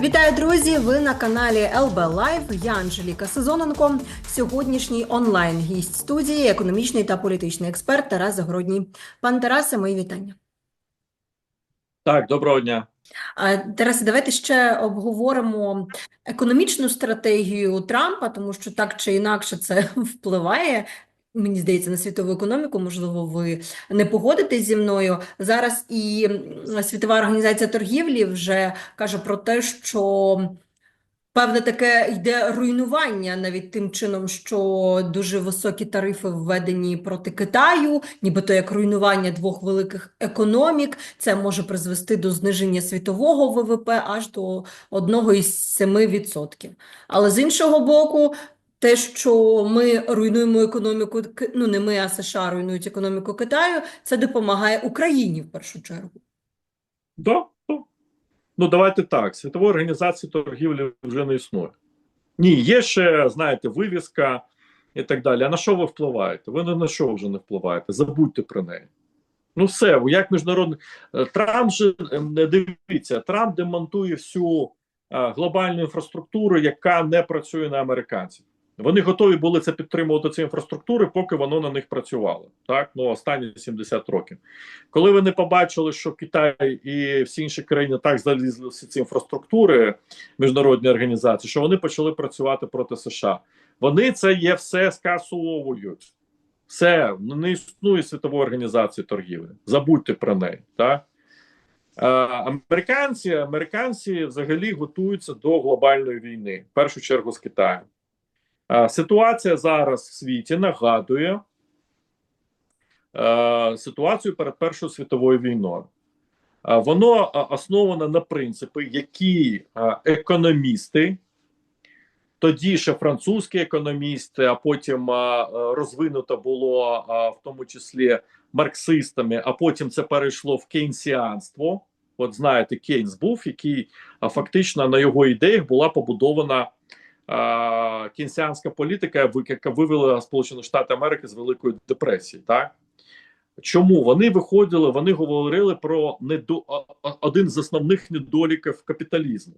Вітаю, друзі! Ви на каналі ЛБ Лайв. Я Анжеліка Сезоненко. Сьогоднішній онлайн гість студії, економічний та політичний експерт Тарас Загородній. Пан Тарасе, мої вітання. Так, доброго дня. Тарасе, давайте ще обговоримо економічну стратегію Трампа, тому що так чи інакше це впливає. Мені здається, на світову економіку, можливо, ви не погодитесь зі мною. Зараз і Світова організація торгівлі вже каже про те, що певне таке йде руйнування навіть тим чином, що дуже високі тарифи введені проти Китаю, нібито як руйнування двох великих економік. Це може призвести до зниження світового ВВП аж до 1,7%. Але з іншого боку, те, що ми руйнуємо економіку, ну не ми, а США руйнують економіку Китаю, це допомагає Україні в першу чергу. Да, да. Ну, давайте так. Світової організації торгівлі вже не існує. Ні, є ще, знаєте, вивіска і так далі. А на що ви впливаєте? Ви на що вже не впливаєте. Забудьте про неї. Ну, все, як міжнародний. Е, Трамп же е, не дивіться, Трамп демонтує всю е, глобальну інфраструктуру, яка не працює на американців. Вони готові були це підтримувати ці інфраструктури, поки воно на них працювало. Так, ну останні 70 років. Коли вони побачили, що Китай і всі інші країни так залізли всі ці інфраструктури міжнародні організації, що вони почали працювати проти США. Вони це є все скасовують. Все не існує світової організації торгівлі. Забудьте про неї. Так? Е, американці, американці взагалі готуються до глобальної війни, в першу чергу з Китаєм. Е, ситуація зараз в світі нагадує е, ситуацію перед Першою світовою війною. Е, воно е, основано на принципи, які економісти, тоді ще французькі економісти, а потім розвинуто було в тому числі марксистами, а потім це перейшло в кейнсіанство. От знаєте, Кейнс був, який фактично на його ідеях була побудована е, політика, яка вивела Сполучені Штати Америки з Великої депресії. Так? Чому вони виходили? Вони говорили про недо... один з основних недоліків капіталізму,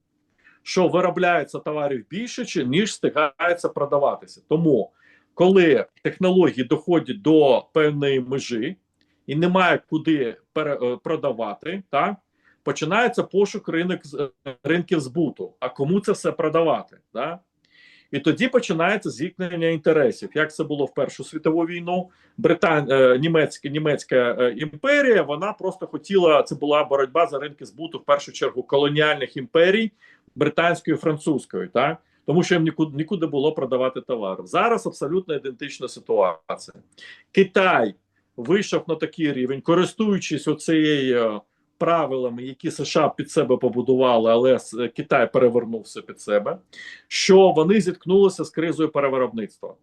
що виробляється товарів більше, ніж встигається продаватися. Тому, коли технології доходять до певної межі і немає куди пере... е, продавати, так? починається пошук ринок... е, ринків збуту. А кому це все продавати? Так? І тоді починається зіткнення інтересів. Як це було в Першу світову війну? Британ... е, німецька, німецька імперія вона просто хотіла. Це була боротьба за ринки збуту в першу чергу колоніальних імперій британської і французької, так тому що їм нікуди нікуди було продавати товари. Зараз абсолютно ідентична ситуація. Китай вийшов на такий рівень, користуючись оцією правилами, які США під себе побудували, але Китай перевернувся під себе. Що вони зіткнулися з кризою перевиробництва.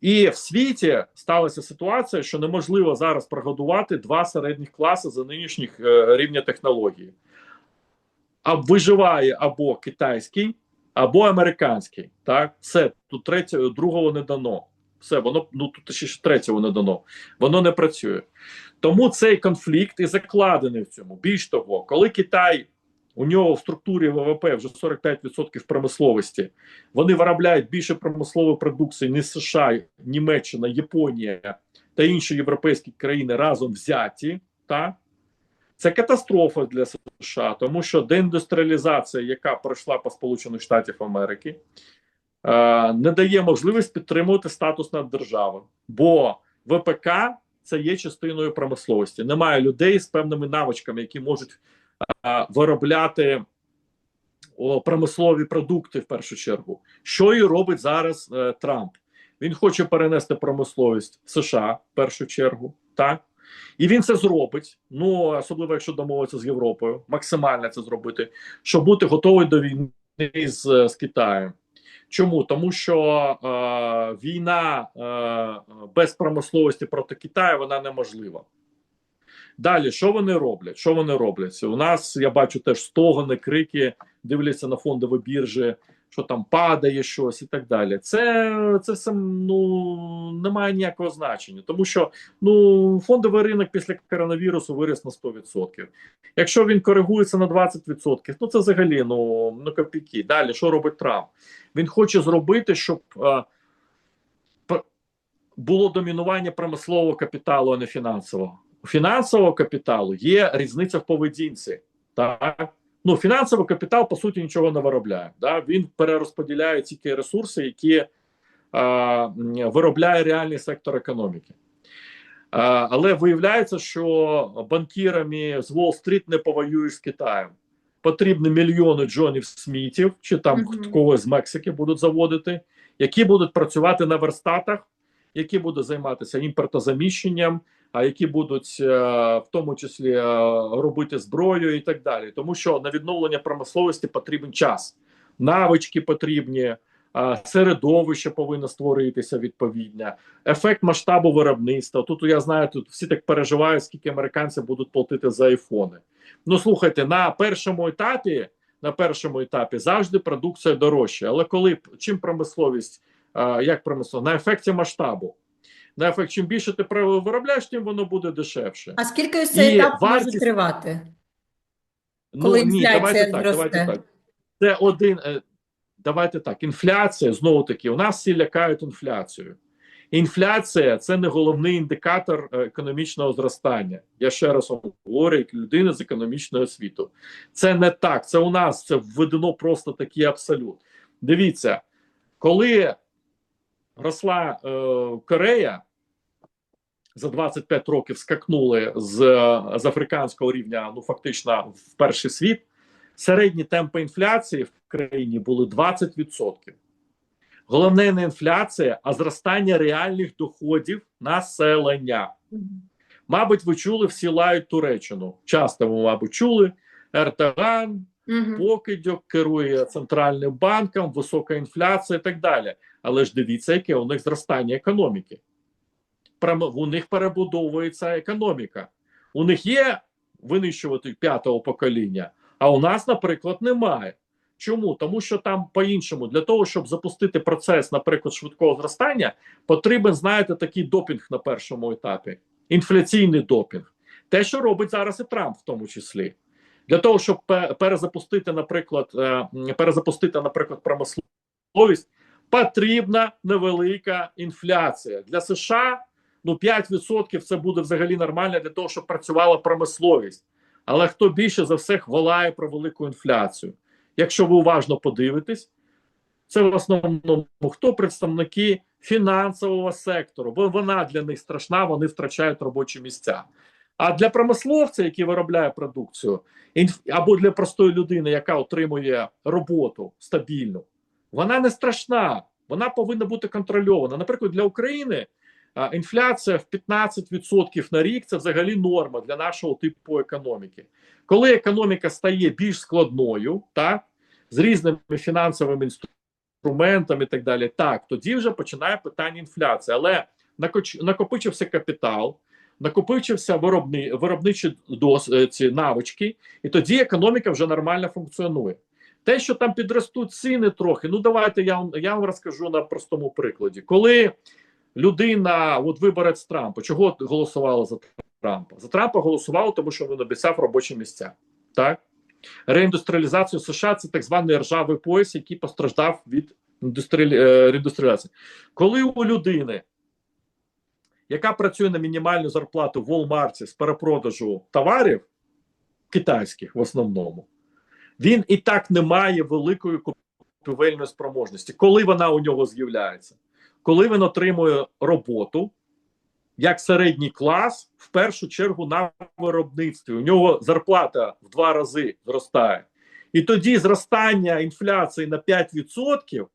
І в світі сталася ситуація, що неможливо зараз прогодувати два середніх класи за нинішніх е, рівня технології. А виживає або китайський, або американський. Так, все тут третього, другого не дано. Все, воно ну тут ще третього не дано. Воно не працює. Тому цей конфлікт і закладений в цьому. Більш того, коли Китай у нього в структурі ВВП вже 45% промисловості, вони виробляють більше промислової продукції, ніж США, Німеччина, Японія та інші європейські країни разом взяті. Та? Це катастрофа для США, тому що деіндустріалізація, яка пройшла по Сполучених Штатів Америки, е, не дає можливість підтримувати статус наддержави, бо ВПК це є частиною промисловості. Немає людей з певними навичками, які можуть е, виробляти о, промислові продукти в першу чергу. Що і робить зараз е, Трамп? Він хоче перенести промисловість в США в першу чергу, так і він це зробить. Ну особливо якщо домовиться з Європою, максимально це зробити, щоб бути готовий до війни з, з Китаєм. Чому? Тому що е, війна е, без промисловості проти Китаю вона неможлива. Далі, що вони роблять? Що вони роблять? У нас я бачу теж стогони, крики, дивляться на фондові біржі, що там падає щось і так далі. Це це все ну не має ніякого значення, тому що ну фондовий ринок після коронавірусу виріс на 100%. Якщо він коригується на 20%, ну це взагалі ну, ну копійки. Далі що робить Трамп? Він хоче зробити, щоб е, було домінування промислового капіталу, а не фінансового. Фінансового капіталу є різниця в поведінці. Так? Ну, фінансовий капітал, по суті, нічого не виробляє. Да? Він перерозподіляє тільки ресурси, які е, виробляє реальний сектор економіки. Е, але виявляється, що банкірами з Уолл-стріт не повоюєш з Китаєм. Потрібні мільйони Джонів Смітів, чи там Мгм. когось з Мексики будуть заводити, які будуть працювати на верстатах, які будуть займатися імпортозаміщенням, а які будуть е, в тому числі е, робити зброю і так далі. Тому що на відновлення промисловості потрібен час, навички потрібні, е, середовище повинно створитися відповідне, ефект масштабу виробництва. Тут я знаю, тут всі так переживають, скільки американці будуть платити за айфони. Ну слухайте, на першому етапі. На першому етапі завжди продукція дорожча. Але коли чим промисловість, як промисловість? На ефекті масштабу. На ефект, чим більше ти про- виробляєш, тим воно буде дешевше. А скільки ось цей етап може вартість- тривати? Ну Коли ні, давайте так. Давайте так. Це один. е, Давайте так. Інфляція знову таки. У нас всі лякають інфляцією. Інфляція це не головний індикатор е, економічного зростання. Я ще раз вам говорю, як людина з економічного світу. Це не так. Це у нас це введено просто такий абсолют. Дивіться, коли росла е, Корея, за 25 років скакнули з, з африканського рівня, ну фактично в перший світ. Середні темпи інфляції в країні були 20%. Головне не інфляція, а зростання реальних доходів населення. Мабуть, ви чули, всі лають Туреччину. Часто ви, мабуть, чули. Ертоган, Мгм. покидьок керує центральним банком, висока інфляція і так далі. Але ж дивіться, яке у них зростання економіки. У них перебудовується економіка. У них є винищувати п'ятого покоління, а у нас, наприклад, немає. Чому? Тому що там по-іншому, для того, щоб запустити процес, наприклад, швидкого зростання, потрібен, знаєте, такий допінг на першому етапі. Інфляційний допінг. Те, що робить зараз і Трамп, в тому числі. Для того, щоб перезапустити, наприклад, е, перезапустити, наприклад, промисловість, потрібна невелика інфляція. Для США ну 5% це буде взагалі нормально для того, щоб працювала промисловість. Але хто більше за все хвалає про велику інфляцію? Якщо ви уважно подивитесь, це в основному хто представники фінансового сектору, бо вона для них страшна, вони втрачають робочі місця. А для промисловця, який виробляє продукцію, або для простої людини, яка отримує роботу стабільну, вона не страшна, вона повинна бути контрольована. Наприклад, для України інфляція в 15% на рік це взагалі норма для нашого типу економіки. Коли економіка стає більш складною, так з різними фінансовими інструментами і так далі, так тоді вже починає питання інфляції. Але накопичився капітал, накопичився виробни, виробничі дос, е, навички, і тоді економіка вже нормально функціонує. Те, що там підростуть ціни трохи, ну давайте я вам я вам розкажу на простому прикладі. Коли людина, от виборець Трампа, чого голосувала за Трампа? За Трампа голосували, тому що він обіцяв робочі місця. Так? Реіндустріалізацію США це так званий ржавий пояс, який постраждав від е, реіндустріалізації. Коли у людини, яка працює на мінімальну зарплату в Walmart з перепродажу товарів китайських в основному, він і так не має великої купівельної спроможності. Коли вона у нього з'являється? Коли він отримує роботу як середній клас, в першу чергу на виробництві. У нього зарплата в два рази зростає. І тоді зростання інфляції на 5%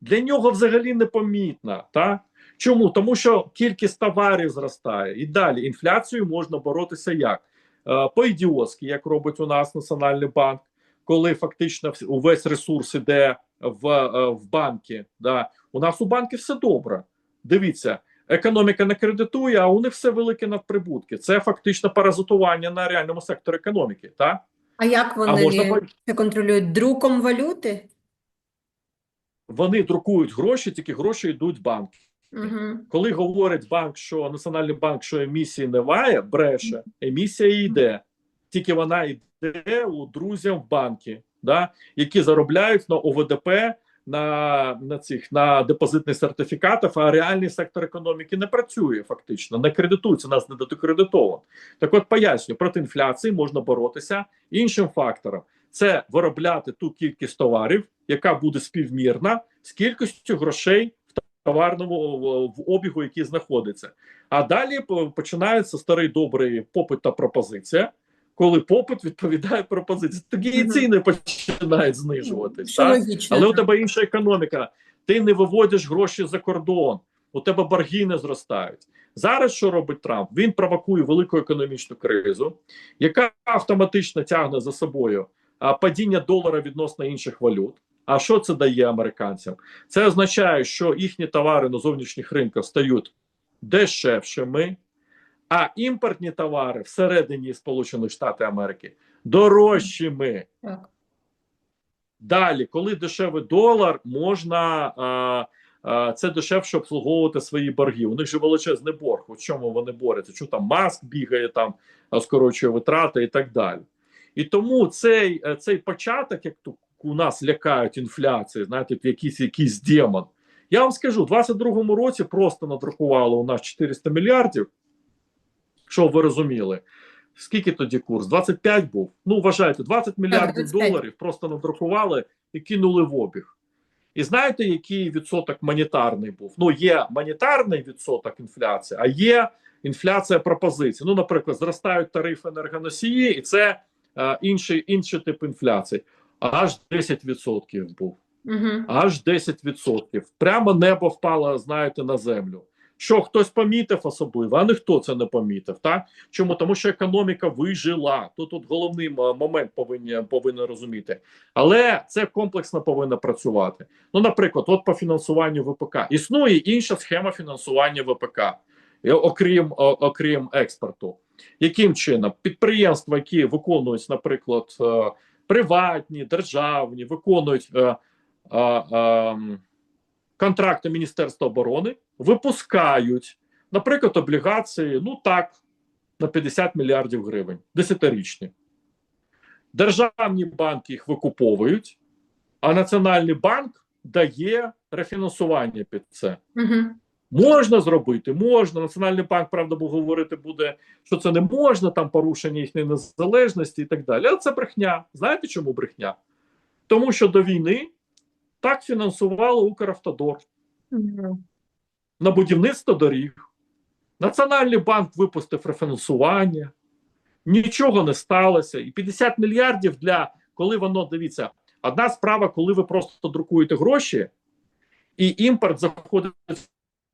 для нього взагалі непомітна. Так? Чому? Тому що кількість товарів зростає. І далі інфляцію можна боротися як? Е, По-ідіотськи, як робить у нас Національний банк, коли фактично увесь ресурс іде в, е, в банки. Да. У нас у банків все добре. Дивіться, економіка не кредитує, а у них все велике надприбутки. Це фактично паразитування на реальному секторі економіки. Так? А як А вони можна це контролюють? Друком валюти? вони друкують гроші, тільки гроші йдуть в банк. Угу. Коли говорить банк, що Національний банк, що емісії немає, бреше, емісія йде. Тільки вона йде у друзям в банки, да, які заробляють на ОВДП, на, на цих на депозитних сертифікатах, а реальний сектор економіки не працює фактично, не кредитується, нас не докредитован. Так от поясню, проти інфляції можна боротися іншим фактором. Це виробляти ту кількість товарів, яка буде співмірна з кількістю грошей товарному в- обігу, який знаходиться. А далі починається старий добрий попит та пропозиція. Коли попит відповідає пропозиції, тоді і ціни починають логічно. Але у тебе інша економіка. Ти не виводиш гроші за кордон, у тебе борги не зростають. Зараз що робить Трамп? Він провокує велику економічну кризу, яка автоматично тягне за собою падіння долара відносно інших валют. А що це дає американцям? Це означає, що їхні товари на зовнішніх ринках стають дешевшими, а імпортні товари всередині Сполучених Штатів Америки дорожчими. Так. Далі, коли дешевий долар, можна а, а, це дешевше обслуговувати свої борги. У них же величезний борг. У чому вони борються? Що там маск бігає, там скорочує витрати і так далі. І тому цей, е, цей початок, як тут у нас лякають інфляції, знаєте, якийсь якийсь демон. Я вам скажу, у 22-му році просто надрукували у нас 400 мільярдів. Щоб ви розуміли, скільки тоді курс? 25 був. Ну, вважайте, 20 мільярдів 25. доларів просто надрукували і кинули в обіг. І знаєте, який відсоток монетарний був? Ну, є монетарний відсоток інфляції, а є інфляція пропозицій. Ну, наприклад, зростають тарифи енергоносії, і це е, інший, інший тип інфляції. Аж 10% був. Угу. Аж 10%. Прямо небо впало, знаєте, на землю. Що хтось помітив особливо, а ніхто це не помітив. Так? Чому? Тому що економіка вижила. Тут, тут головний момент повинні, повинні розуміти. Але це комплексно повинно працювати. Ну, наприклад, от по фінансуванню ВПК. Існує інша схема фінансування ВПК, е, окрім, о- окрім експорту. Яким чином? Підприємства, які виконують, наприклад, е, приватні, державні, виконують е, е, е, контракти Міністерства оборони, випускають, наприклад, облігації, ну так, на 50 мільярдів гривень, десятирічні. Державні банки їх викуповують, а Національний банк дає рефінансування під це. Угу. Можна зробити, можна. Національний банк, правда, бо говорити буде, що це не можна, там порушення їхньої незалежності і так далі. Але це брехня. Знаєте, чому брехня? Тому що до війни так фінансувало Укравтодор на будівництво доріг. Національний банк випустив рефінансування, нічого не сталося. І 50 мільярдів для коли воно дивіться, одна справа, коли ви просто друкуєте гроші, і імпорт заходить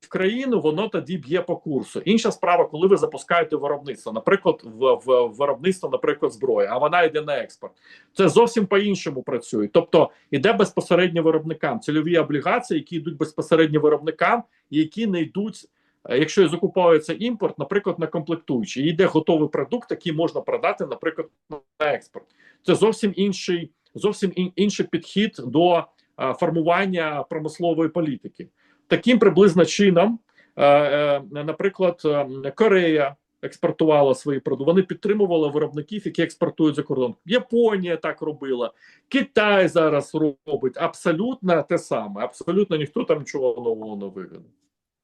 в країну, воно тоді б'є по курсу. Інша справа, коли ви запускаєте виробництво, наприклад, в, в, виробництво, наприклад, зброї, а вона йде на експорт. Це зовсім по-іншому працює. Тобто іде безпосередньо виробникам. Цільові облігації, які йдуть безпосередньо виробникам, які не йдуть. е, Якщо закуповується імпорт, наприклад, на комплектуючі, йде готовий продукт, який можна продати, наприклад, на експорт. Це зовсім інший, зовсім інший підхід до е, формування промислової політики. Таким приблизно чином, е, е, наприклад, е, Корея експортувала свої продукти. Вони підтримували виробників, які експортують за кордон. Японія так робила, Китай зараз робить абсолютно те саме. Абсолютно ніхто там нічого нового не вигадав.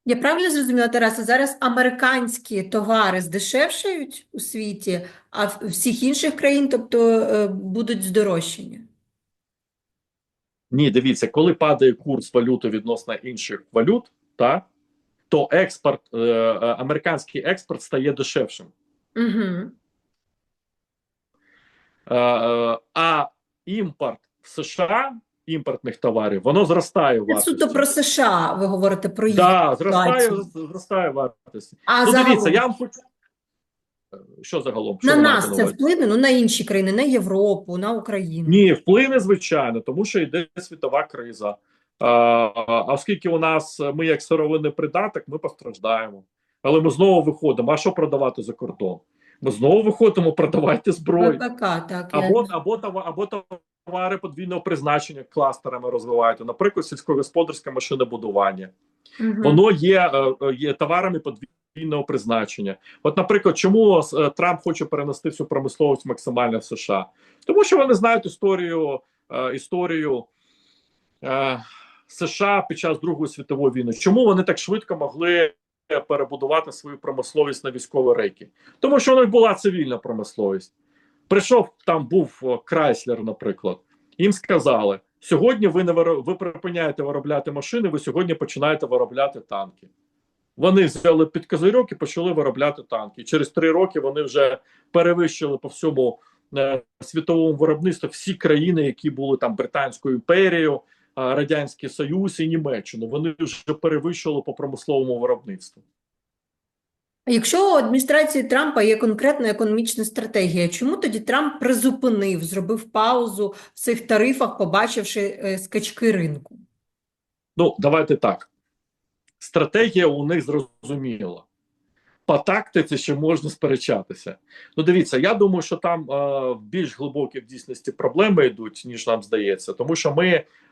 Я правильно зрозуміла, Тараса, зараз американські товари здешевшають у світі, а всіх інших країн, тобто, будуть здорожчання. Ні, дивіться, коли падає курс валюти відносно інших валют, так, то експорт, е, е, американський експорт стає дешевшим. Угу. Е, е, а імпорт в США імпортних товарів воно зростає в вартості. суто про США, ви говорите про їх Да, зростає, зростає вартість. А ну, дивіться, я вам хочу. Що загалом? Що на нас це вплине, ну на інші країни, на Європу, на Україну. Ні, вплине, звичайно, тому що йде світова криза. А, а оскільки у нас ми як сировинний придаток, ми постраждаємо. Але ми знову виходимо. А що продавати за кордон? Ми знову виходимо, продавайте зброю. ВПК, так. я- Або, або, або товари подвійного призначення кластерами розвиваєте, наприклад, сільськогосподарське машинобудування. Мгм. Воно є, е, е, є товарами подвійного призначення. От, наприклад, чому е, Трамп хоче перенести всю промисловість максимально в США? Тому що вони знають історію, е, історію е, США під час Другої світової війни. Чому вони так швидко могли перебудувати свою промисловість на військові рейки? Тому що у них була цивільна промисловість. Прийшов там, був Крайслер, наприклад. Їм сказали: сьогодні ви не виро- ви припиняєте виробляти машини, ви сьогодні починаєте виробляти танки. Вони взяли під козирьок і почали виробляти танки. Через три роки вони вже перевищили по всьому е, світовому виробництву всі країни, які були там Британською імперією, Радянський Союз і Німеччину. Вони вже перевищили по промисловому виробництву. Якщо у адміністрації Трампа є конкретна економічна стратегія, чому тоді Трамп призупинив, зробив паузу в цих тарифах, побачивши е, скачки ринку? Ну, давайте так. Стратегія у них зрозуміла. По тактиці ще можна сперечатися. Ну, дивіться, я думаю, що там е, більш глибокі в дійсності проблеми йдуть, ніж нам здається. Тому що ми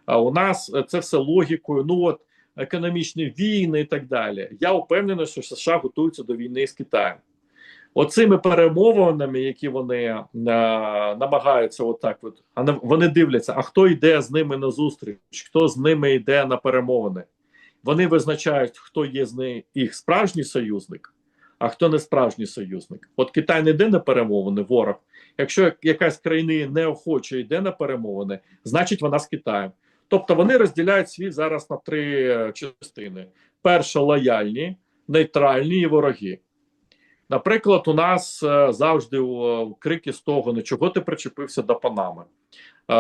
е, у нас е, це все логікою, ну от економічні війни і так далі. Я впевнений, що США готуються до війни з Китаєм. Оцими перемовинами, які вони е, намагаються, отак, от, вони дивляться, а хто йде з ними на зустріч, хто з ними йде на перемовини. Вони визначають, хто є з їх справжній союзник, а хто не справжній союзник. От Китай не йде на перемовини, ворог. Якщо якась країна неохоче йде на перемовини, значить вона з Китаєм. Тобто вони розділяють світ зараз на три е, частини: перша лояльні, нейтральні і вороги. Наприклад, у нас е, завжди крики стогони, чого ти причепився до Панами,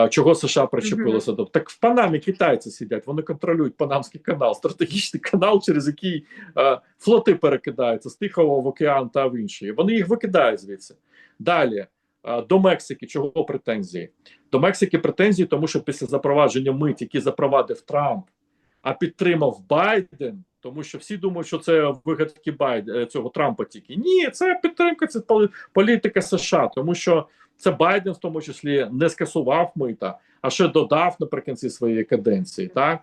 чого США причепилося до так в Панамі китайці сидять, вони контролюють Панамський канал, стратегічний канал, через який е, флоти перекидаються з Тихого в океан та в інші. Вони їх викидають звідси. Далі е, до Мексики, чого претензії? До Мексики претензії, тому що після запровадження мит, які запровадив Трамп, а підтримав Байден, тому що всі думають, що це вигадки Байден цього Трампа тільки. Ні, це підтримка, це політика США, тому що це Байден в тому числі не скасував мита, а ще додав наприкінці своєї каденції. Так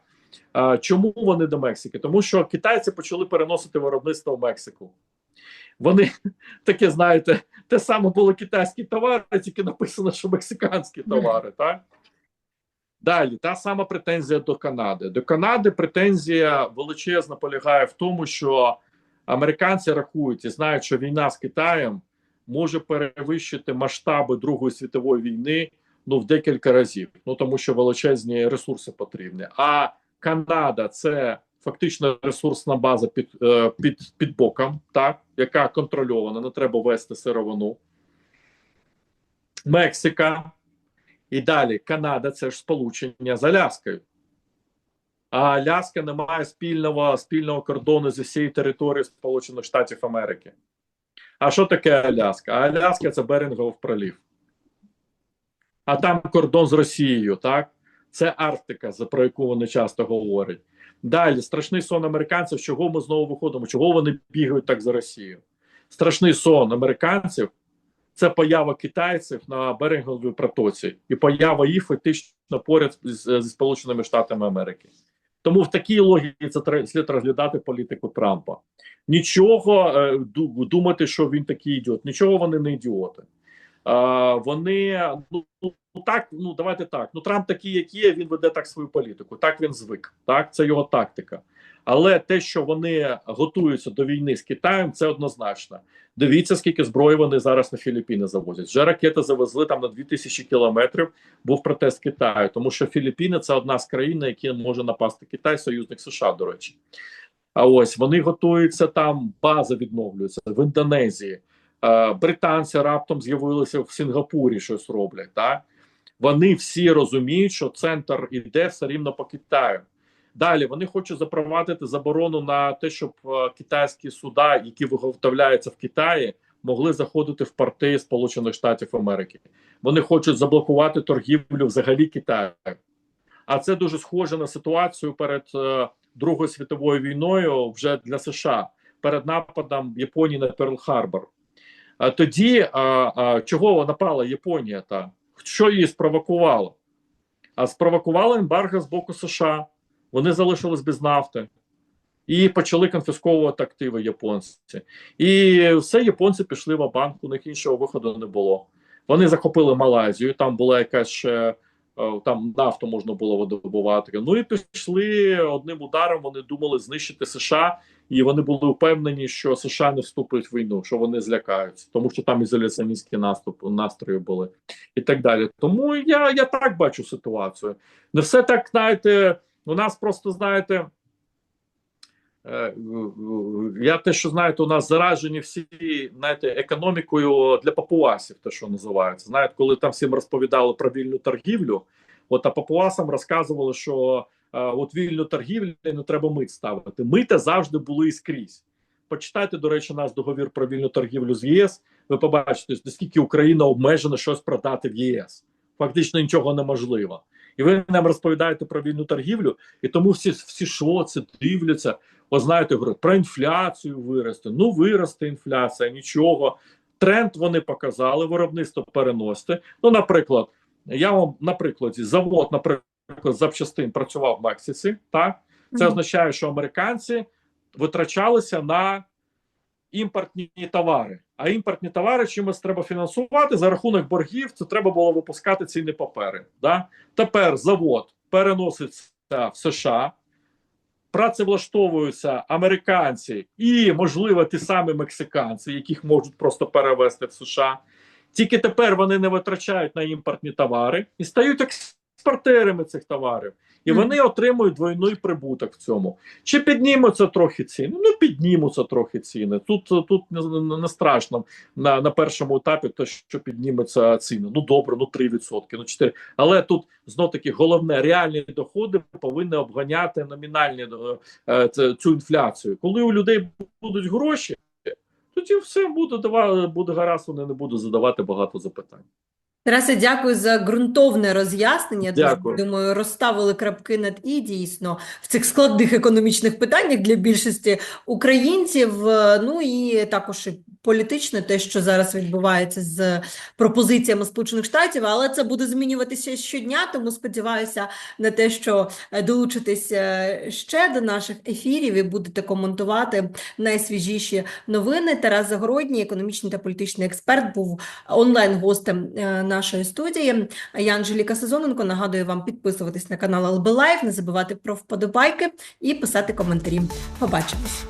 чому вони до Мексики? Тому що китайці почали переносити виробництво в Мексику. Вони таке, знаєте, те саме були китайські товари, тільки написано, що мексиканські товари. Так далі та сама претензія до Канади. До Канади претензія величезна полягає в тому, що американці рахують і знають, що війна з Китаєм може перевищити масштаби Другої світової війни ну в декілька разів. Ну тому що величезні ресурси потрібні. А Канада це фактично ресурсна база під, е, під, під боком, так яка контрольована, не треба вести сировину. Мексика і далі Канада це ж сполучення з Аляскою. А Аляска не має спільного спільного кордону зі всією територією Сполучених Штатів Америки. А що таке Аляска? Аляска це Берингов пролів. А там кордон з Росією, так? Це Арктика, про яку вони часто говорять. Далі страшний сон американців, чого ми знову виходимо, чого вони бігають так за Росією. Страшний сон американців це поява китайців на Беринговій протоці і поява їх фактично поряд зі Сполученими Штатами Америки. Тому в такій логіці це слід розглядати політику Трампа. Нічого е, ду- думати, що він такий ідіот. Нічого вони не ідіоти. Вони ну ну, так, ну давайте так. Ну Трамп такий, як є, він веде так свою політику. Так він звик. Так, це його тактика. Але те, що вони готуються до війни з Китаєм, це однозначно. Дивіться, скільки зброї вони зараз на Філіппіни завозять. Вже ракети завезли там на 2000 кілометрів. Був протест Китаю, тому що Філіппіни це одна з країн, на які може напасти Китай, союзник США, до речі. А ось вони готуються там, база відновлюється в Індонезії. Британці раптом з'явилися в Сінгапурі, щось роблять. Так? Вони всі розуміють, що центр іде все рівно по Китаю. Далі вони хочуть запровадити заборону на те, щоб е, китайські суда, які виготовляються в Китаї, могли заходити в порти Сполучених Штатів Америки. Вони хочуть заблокувати торгівлю взагалі Китаю. А це дуже схоже на ситуацію перед е, Другою світовою війною вже для США перед нападом Японії на Перл-Харбор. А тоді а, а, чого напала Японія? Та що її спровокувало? А спровокувало ембарго з боку США. Вони залишились без нафти і почали конфісковувати активи японці. І все японці пішли в банк, у них іншого виходу не було. Вони захопили Малайзію, там була якась ще е, там нафту можна було видобувати. Ну і пішли одним ударом. Вони думали знищити США, і вони були впевнені, що США не вступлять в війну, що вони злякаються, тому що там ізоляціоністські наступ настрої були і так далі. Тому я, я так бачу ситуацію. Не все так, знаєте, у нас просто знаєте. Е, Я те, що знаєте, у нас заражені всі знаєте, економікою для папуасів, те, що називається. Знаєте, коли там всім розповідали про вільну торгівлю, от а папуасам розказували, що е, от вільну торгівлю не треба мит ставити. Мита завжди були і скрізь. Почитайте, до речі, наш договір про вільну торгівлю з ЄС. Ви побачите, наскільки Україна обмежена щось продати в ЄС. Фактично нічого неможливо. І ви нам розповідаєте про вільну торгівлю, і тому всі всі що це дивляться. Ви знаєте, говорять про інфляцію виросте. Ну, виросте інфляція, нічого. Тренд вони показали, виробництво переносите. Ну, наприклад, я вам на прикладі завод, наприклад, запчастин працював в Мексиці. Так це означає, що американці витрачалися на імпортні товари. А імпортні товари чимось треба фінансувати за рахунок боргів. Це треба було випускати цінні папери. Да? Тепер завод переноситься в США, працевлаштовуються американці і, можливо, ті самі мексиканці, яких можуть просто перевезти в США. Тільки тепер вони не витрачають на імпортні товари і стають експортерами цих товарів. І вони отримують двойний прибуток в цьому. Чи піднімуться трохи ціни? Ну, піднімуться трохи ціни. Тут тут не, не страшно на на першому етапі, то що підніметься ціни. Ну добре, ну 3%, ну 4%. Але тут знов таки головне реальні доходи повинні обганяти номінальні е, цю інфляцію. Коли у людей будуть гроші, тоді все буде дава, буде гаразд, вони не будуть задавати багато запитань. Тарасе, дякую за ґрунтовне роз'яснення. Дякую. думаю, розставили крапки над і дійсно в цих складних економічних питаннях для більшості українців. Ну і також і політично, те, що зараз відбувається з пропозиціями Сполучених Штатів, але це буде змінюватися щодня. Тому сподіваюся на те, що е, долучитесь е, ще до наших ефірів і будете коментувати найсвіжіші новини. Тарас Загородній, економічний та політичний експерт, був онлайн-гостем е, нашої студії. Я Анжеліка Сезоненко. Нагадую вам підписуватись на канал ЛБ Лайф, не забувати про вподобайки і писати коментарі. Побачимось.